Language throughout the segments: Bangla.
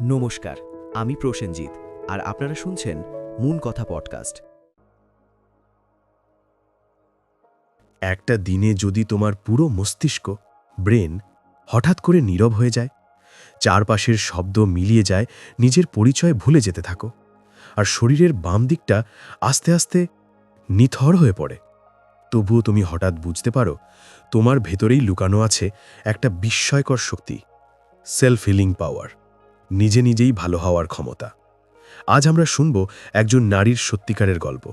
নমস্কার, আমি প্রসেনজিৎ, আর আপনারা শুনছেন মুন কথা পডকাস্ট। একটা দিনে যদি তোমার পুরো মস্তিষ্ক, ব্রেন হঠাৎ করে নীরব হয়ে যায়, চারপাশের শব্দ মিলিয়ে যায়, নিজের পরিচয় ভুলে যেতে থাকো, আর শরীরের বাম দিকটা আস্তে আস্তে নিথর হয়ে পড়ে, তবুও তুমি হঠাৎ বুঝতে পারো, তোমার ভেতরেই লুকানো আছে একটা বিস্ময়কর শক্তি সেলফ হিলিং পাওয়ার। নিজে নিজেই ভালো হওয়ার ক্ষমতা। আজ আমরা শুনব একজন নারীর সত্যিকারের গল্প।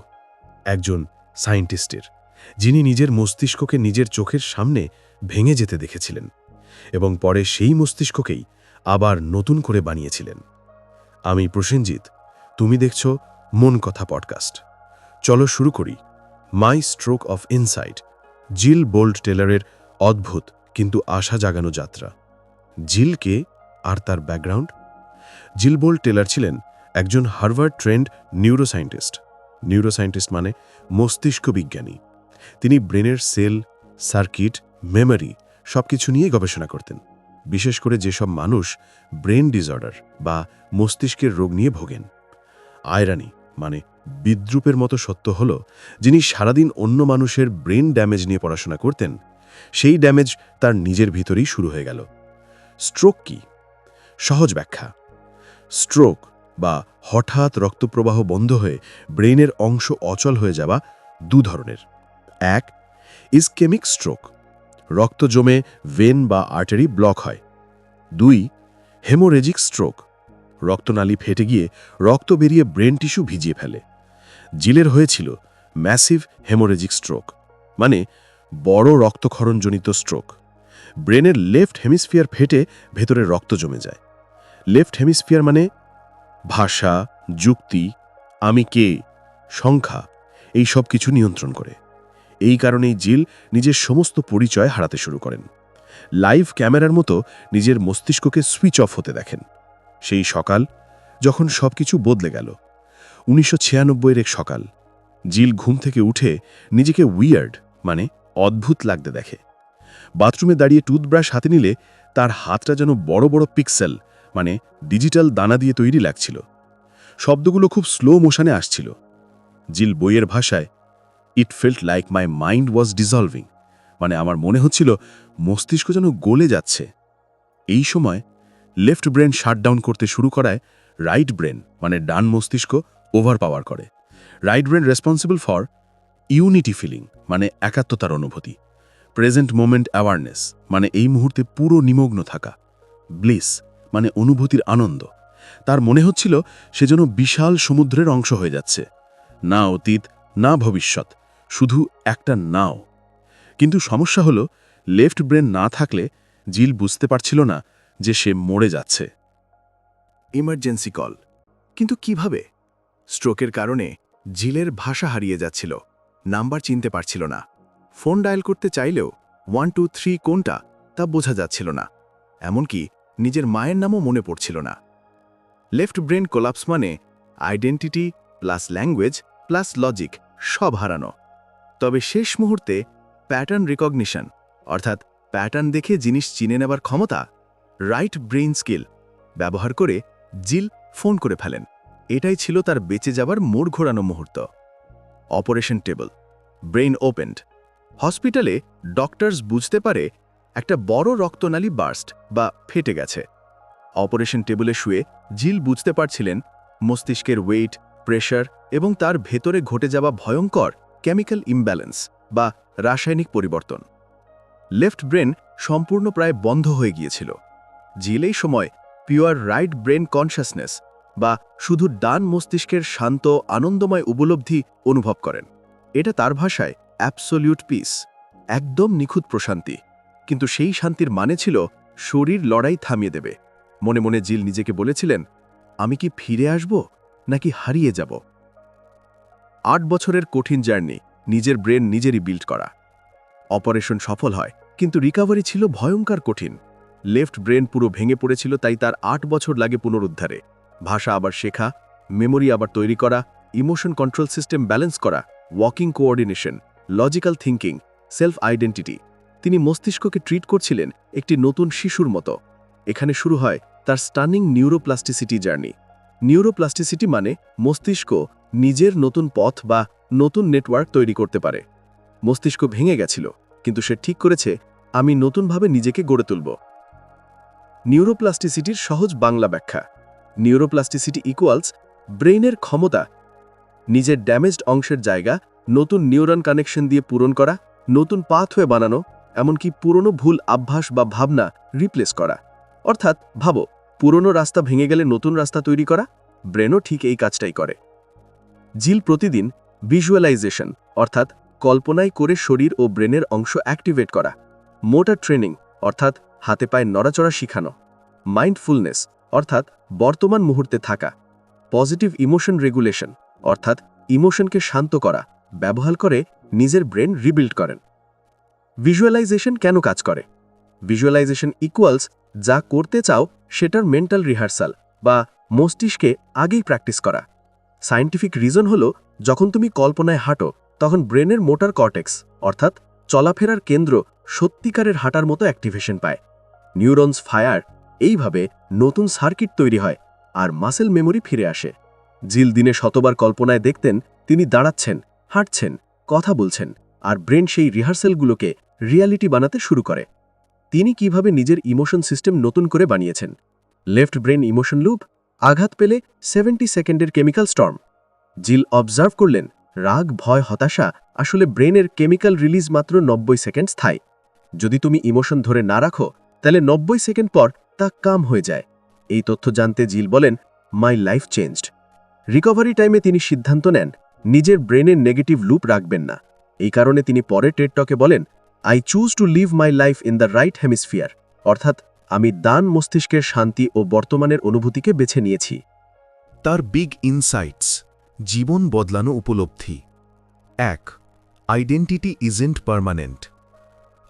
একজন সায়েন্টিস্টের, যিনি নিজের মস্তিষ্ককে নিজের চোখের সামনে ভেঙে যেতে দেখেছিলেন এবং পরে সেই মস্তিষ্ককেই আবার নতুন করে বানিয়েছিলেন। আমি প্রসেনজিৎ, তুমি দেখছ মন কথা পডকাস্ট। চলো শুরু করি my stroke of insight, Jill Bolte টেলারের অদ্ভুত কিন্তু আশা জাগানো যাত্রা। জিলকে আর তার ব্যাকগ্রাউন্ড? জিল বোল্ড টেলার ছিলেন একজন হার্ভার্ড ট্রেন্ড নিউরোসায়েন্টিস্ট নিউরোসায়েন্টিস্ট মানে মস্তিষ্ক বিজ্ঞানী। তিনি ব্রেনের সেল, সার্কিট, মেমরি সবকিছু নিয়ে গবেষণা করতেন। বিশেষ করে যেসব মানুষ ব্রেন ডিসঅর্ডার বা মস্তিষ্কের রোগ নিয়ে ভোগেন। আয়রানি মানে বিদ্রুপের মতো সত্য হল, যিনি সারাদিন অন্য মানুষের ব্রেন ড্যামেজ নিয়ে পড়াশোনা করতেন, সেই ড্যামেজ তার নিজের ভিতরেই শুরু হয়ে গেল। স্ট্রোক কি? সহজ ব্যাখ্যা। স্ট্রোক বা হঠাৎ রক্তপ্রবাহ বন্ধ হয়ে ব্রেনের অংশ অচল হয়ে যাওয়া দু ধরনের। এক ইসকেমিক স্ট্রোক রক্ত জমে ভেন বা আর্টারি ব্লক হয়। দুই হেমোরেজিক স্ট্রোক রক্তনালী ফেটে গিয়ে রক্ত বেরিয়ে ব্রেন টিস্যু ভিজিয়ে ফেলে। জিলের হয়েছিল ম্যাসিভ হেমোরেজিক স্ট্রোক মানে বড় রক্তক্ষরণজনিত স্ট্রোক ব্রেনের লেফট হেমিস্ফিয়ার ফেটে ভেতরে রক্ত জমে যায়। লেফট হেমিস্ফিয়ার মানে ভাষা, যুক্তি আমি কে সংখ্যা, এই সব কিছু নিয়ন্ত্রণ করে। এই কারণেই জিল নিজের সমস্ত পরিচয় হারাতে শুরু করেন। লাইভ ক্যামেরার মতো নিজের মস্তিষ্ককে সুইচ অফ হতে দেখেন। সেই সকাল যখন সবকিছু বদলে গেল, উনিশশো ছিয়ানব্বইয়ের এক সকাল, জিল ঘুম থেকে উঠে নিজেকে উইয়ার্ড মানে অদ্ভুত লাগতে দেখে। বাথরুমে দাঁড়িয়ে টুথব্রাশ হাতে নিলে তার হাতটা যেন বড় বড় পিক্সেল মানে ডিজিটাল দানা দিয়ে তৈরি লাগছিল। শব্দগুলো খুব স্লো মোশনে আসছিল। জিল বইয়ের ভাষায় it felt like my mind was dissolving মানে আমার মনে হচ্ছিল মস্তিষ্ক যেন গলে যাচ্ছে। এই সময় লেফট ব্রেন শাটডাউন করতে শুরু করায় রাইট ব্রেন মানে ডান মস্তিষ্ক ওভার পাওয়ার করে। Right brain responsible for unity feeling মানে একাত্মতার অনুভূতি। প্রেজেন্ট মোমেন্ট অ্যাওয়ারনেস মানে এই মুহূর্তে পুরো নিমগ্ন থাকা। ব্লিস মানে অনুভূতির আনন্দ। তার মনে হচ্ছিল সে যেন বিশাল সমুদ্রের অংশ হয়ে যাচ্ছে। না অতীত, না ভবিষ্যৎ, শুধু একটা নাও। কিন্তু সমস্যা হলো, লেফট ব্রেন না থাকলে জিল বুঝতে পারছিল না যে সে মরে যাচ্ছে। Emergency call. কিন্তু কীভাবে? স্ট্রোকের কারণে জিলের ভাষা হারিয়ে যাচ্ছিল। নাম্বার চিনতে পারছিল না। ফোন ডায়াল করতে চাইলেও ওয়ান, টু, থ্রি কোনটা তা বোঝা যাচ্ছিল না। এমনকি নিজের মায়ের নামও মনে পড়ছিল না। লেফট ব্রেন কোলাপস মানে identity plus language plus logic সব হারানো। তবে শেষ মুহূর্তে প্যাটার্ন রিকগনিশন, অর্থাৎ প্যাটার্ন দেখে জিনিস চিনে নেবার ক্ষমতা, রাইট ব্রেইন স্কিল ব্যবহার করে জিল ফোন করে ফেলেন। এটাই ছিল তার বেঁচে যাবার মোড় ঘোরানো মুহূর্ত। Operation table, brain opened. হসপিটালে ডক্টরস বুঝতে পারে একটা বড় রক্তনালী বার্স্ট বা ফেটে গেছে। অপারেশন টেবিলে শুয়ে জিল বুঝতে পারছিলেন মস্তিষ্কের ওয়েট, প্রেশার এবং তার ভেতরে ঘটে যাওয়া ভয়ঙ্কর কেমিক্যাল ইমব্যালেন্স বা রাসায়নিক পরিবর্তন। লেফট ব্রেন সম্পূর্ণ প্রায় বন্ধ হয়ে গিয়েছিল। জিল এই সময় পিওর রাইট ব্রেন কনসাসনেস বা শুধু ডান মস্তিষ্কের শান্ত, আনন্দময় উপলব্ধি অনুভব করেন। এটা তার ভাষায় অ্যাবসোলিউট পিস, একদম নিখুঁত প্রশান্তি। কিন্তু সেই শান্তির মানে ছিল শরীর লড়াই থামিয়ে দেবে। মনে মনে জিল নিজেকে বলেছিলেন, আমি কি ফিরে আসব নাকি হারিয়ে যাব? আট বছরের কঠিন জার্নি, নিজের ব্রেন নিজেরই বিল্ড করা। অপারেশন সফল হয়, কিন্তু রিকাভারি ছিল ভয়ঙ্কর কঠিন। লেফট ব্রেন পুরো ভেঙে পড়েছিল, তাই তার আট বছর লাগে পুনরুদ্ধারে। ভাষা আবার শেখা, মেমোরি আবার তৈরি করা, ইমোশন কন্ট্রোল সিস্টেম ব্যালেন্স করা, walking coordination, logical thinking self identity. তিনি মস্তিষ্ককে ট্রিট করছিলেন একটি নতুন শিশুর মতো। এখানে শুরু হয় তার স্টানিং নিউরোপ্লাস্টিসিটি জার্নি নিউরোপ্লাস্টিসিটি মানে মস্তিষ্ক নিজের নতুন পথ বা নতুন নেটওয়ার্ক তৈরি করতে পারে। মস্তিষ্ক ভেঙে গেছিল, কিন্তু সে ঠিক করেছে, আমি নতুনভাবে নিজেকে গড়ে তুলব। নিউরোপ্লাস্টিসিটির সহজ বাংলা ব্যাখ্যা। নিউরোপ্লাস্টিসিটি ইকুয়ালস ব্রেইনের ক্ষমতা। নিজের ড্যামেজড অংশের জায়গা, নতুন নিউরন কানেকশন দিয়ে পূরণ করা, নতুন পাথওয়ে বানানো এমনকি পুরনো ভুল অভ্যাস বা ভাবনা রিপ্লেস করা। অর্থাৎ, ভাবো, পুরনো রাস্তা ভেঙে গেলে নতুন রাস্তা তৈরি করা? ব্রেনও ঠিক এই কাজটাই করে। জিল প্রতিদিন ভিজুয়ালাইজেশন অর্থাৎ কল্পনায় করে শরীর ও ব্রেনের অংশ অ্যাক্টিভেট করা। মোটর ট্রেনিং অর্থাৎ হাতে পায়ে নড়াচড়া শিখানো। মাইন্ডফুলনেস অর্থাৎ বর্তমান মুহূর্তে থাকা। পজিটিভ ইমোশন রেগুলেশন অর্থাৎ ইমোশনকে শান্ত করা। ব্যবহার করে নিজের ব্রেন রিবিল্ড করেন। ভিজুয়ালাইজেশন কেন কাজ করে? ভিজুয়ালাইজেশন ইকুয়ালস যা করতে চাও সেটার মেন্টাল রিহার্সাল বা মস্তিষ্কে আগেই প্র্যাকটিস করা। সায়েন্টিফিক রিজন হলো, যখন তুমি কল্পনায় হাঁটো, তখন ব্রেনের মোটার কর্টেক্স অর্থাৎ চলাফেরার কেন্দ্র সত্যিকারের হাঁটার মতো অ্যাক্টিভেশন পায়। নিউরনস ফায়ার এইভাবে নতুন সার্কিট তৈরি হয় আর মাসেল মেমোরি ফিরে আসে। জিল দিনে শতবার কল্পনায় দেখতেন, তিনি দাঁড়াচ্ছেন, হাঁটছেন, কথা বলছেন আর ব্রেন সেই রিহার্সেলগুলোকে রিয়ালিটি বানাতে শুরু করে। তিনি কীভাবে নিজের ইমোশন সিস্টেম নতুন করে বানিয়েছেন। লেফট ব্রেন ইমোশন লুপ, আঘাত পেলে সেভেন্টি সেকেন্ডের কেমিক্যাল স্টর্ম। জিল অবজার্ভ করলেন, রাগ, ভয়, হতাশা আসলে ব্রেনের কেমিক্যাল রিলিজ মাত্র নব্বই সেকেন্ড স্থায়ী। যদি তুমি ইমোশন ধরে না রাখো, তাহলে নব্বই সেকেন্ড পর তা কাম হয়ে যায়। এই তথ্য জানতে জিল বলেন, মাই লাইফ চেঞ্জড। রিকভারি টাইমে তিনি সিদ্ধান্ত নেন, নিজের ব্রেনের নেগেটিভ লুপ রাখবেন না। এই কারণে তিনি পরে টেড টকে বলেন I choose to live my life in the right hemisphere অর্থাৎ আমি দান মস্তিষ্কের শান্তি ও বর্তমানের অনুভূতিকে বেছে নিয়েছি। তার বিগ ইনসাইটস জীবন বদলানো উপলব্ধি। এক আইডেন্টিটি ইজেন্ট পার্মানেন্ট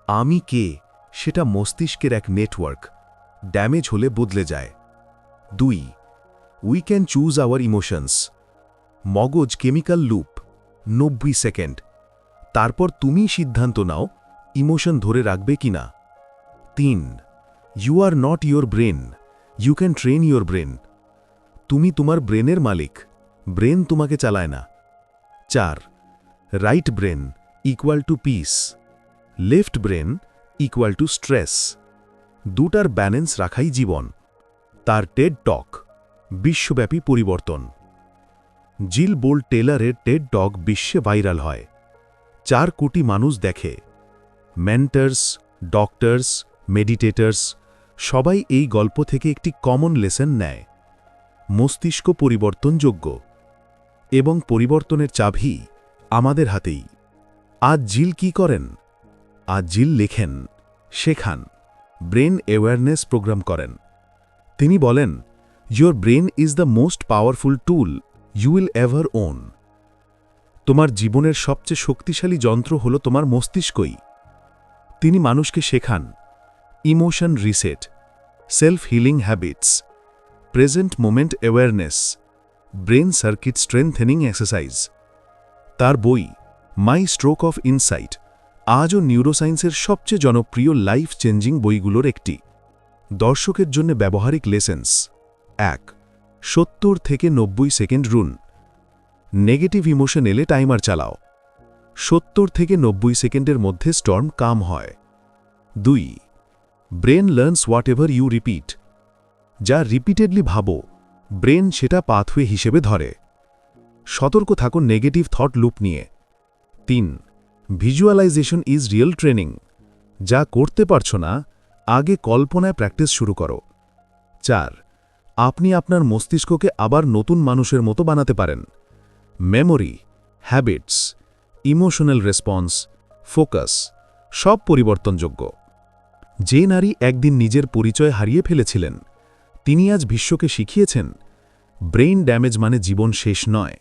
আমি কে, সেটা মস্তিষ্কের এক নেটওয়ার্ক ড্যামেজ হলে বদলে যায়। দুই we can choose our emotions মগজ কেমিক্যাল লুপ নব্বই সেকেন্ড তারপর তুমি সিদ্ধান্ত নাও ইমোশন ধরে রাখবে কিনা তিন you are not your brain you can train your brain তুমি তোমার ব্রেনের মালিক। ব্রেন তোমাকে চালায় না। চার right brain equal to peace left brain equal to stress দুটার ব্যালেন্স রাখাই জীবন। তার টেড টক বিশ্বব্যাপী পরিবর্তন. জিল বোল টেলারের টেড টক বিশ্বে ভাইরাল হয়। চার কোটি মানুষ দেখে। মেন্টার্স ডক্টরস মেডিটেটার্স সবাই এই গল্প থেকে একটি কমন লেসন নেয়। মস্তিষ্ক পরিবর্তনযোগ্য এবং পরিবর্তনের চাবি আমাদের হাতেই। আজ জিল কি করেন? আজ জিল লেখেন, শেখান ব্রেন অ্যাওয়ারনেস প্রোগ্রাম করেন। তিনি বলেন your brain is the most powerful tool you will ever own তোমার জীবনের সবচেয়ে শক্তিশালী যন্ত্র হল তোমার মস্তিষ্কই। তিনি মানুষকে শেখান। Emotion reset self healing habits, present moment awareness, brain circuit strengthening exercise. তার বই, মাই স্ট্রোক অফ ইনসাইট, আজও নিউরোসায়েন্সের সবচেয়ে জনপ্রিয় লাইফ চেঞ্জিং বইগুলোর একটি। দর্শকের জন্য ব্যবহারিক লেসেন্স, এক, সত্তর থেকে নব্বই সেকেন্ড রুন। নেগেটিভ ইমোশন এলে টাইমার চালাও। সত্তর থেকে নব্বই সেকেন্ডের মধ্যে স্টর্ম কাম হয়। দুই, brain learns whatever you repeat. যা রিপিটেডলি ভাবো, ব্রেন সেটা পাথওয়ে হিসেবে ধরে। সতর্ক থাকো নেগেটিভ থট লুপ নিয়ে। তিন, ভিজুয়ালাইজেশন ইজ রিয়েল ট্রেনিং। যা করতে পারছ না, আগে কল্পনায় প্র্যাকটিস শুরু করো। চার, আপনি আপনার মস্তিষ্ককে আবার নতুন মানুষের মতো বানাতে পারেন। Memory, habits emotional response, focus, সব পরিবর্তনযোগ্য। যে নারী একদিন নিজের পরিচয় হারিয়ে ফেলেছিলেন, তিনি আজ বিশ্বকে শিখিয়েছেন, ব্রেইন ড্যামেজ মানে জীবন শেষ নয়,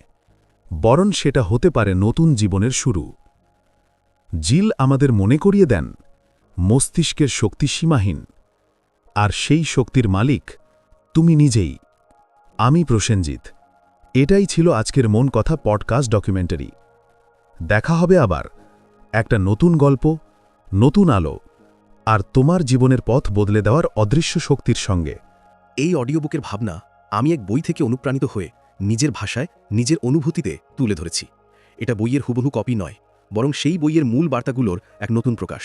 বরং সেটা হতে পারে নতুন জীবনের শুরু। জিল আমাদের মনে করিয়ে দেন, মস্তিষ্কের শক্তি সীমাহীন, আর সেই শক্তির মালিক তুমি নিজেই। আমি প্রসেনজিৎ। এটাই ছিল আজকের মন কথা পডকাস্ট ডকুমেন্টারি। দেখা হবে আবার। একটা নতুন গল্প, নতুন আলো, আর তোমার জীবনের পথ বদলে দেওয়ার অদৃশ্য শক্তির সঙ্গে। এই অডিও বুকের ভাবনা আমি এক বই থেকে অনুপ্রাণিত হয়ে নিজের ভাষায়, নিজের অনুভূতিতে তুলে ধরেছি। এটা বইয়ের হুবহু কপি নয়, বরং সেই বইয়ের মূল বার্তাগুলোর এক নতুন প্রকাশ।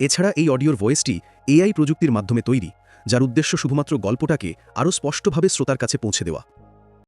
এছাড়া এই অডিওর ভয়েসটি এআই প্রযুক্তির মাধ্যমে তৈরি, যার উদ্দেশ্য শুধুমাত্র গল্পটাকে আরও স্পষ্টভাবে শ্রোতার কাছে পৌঁছে দেওয়া।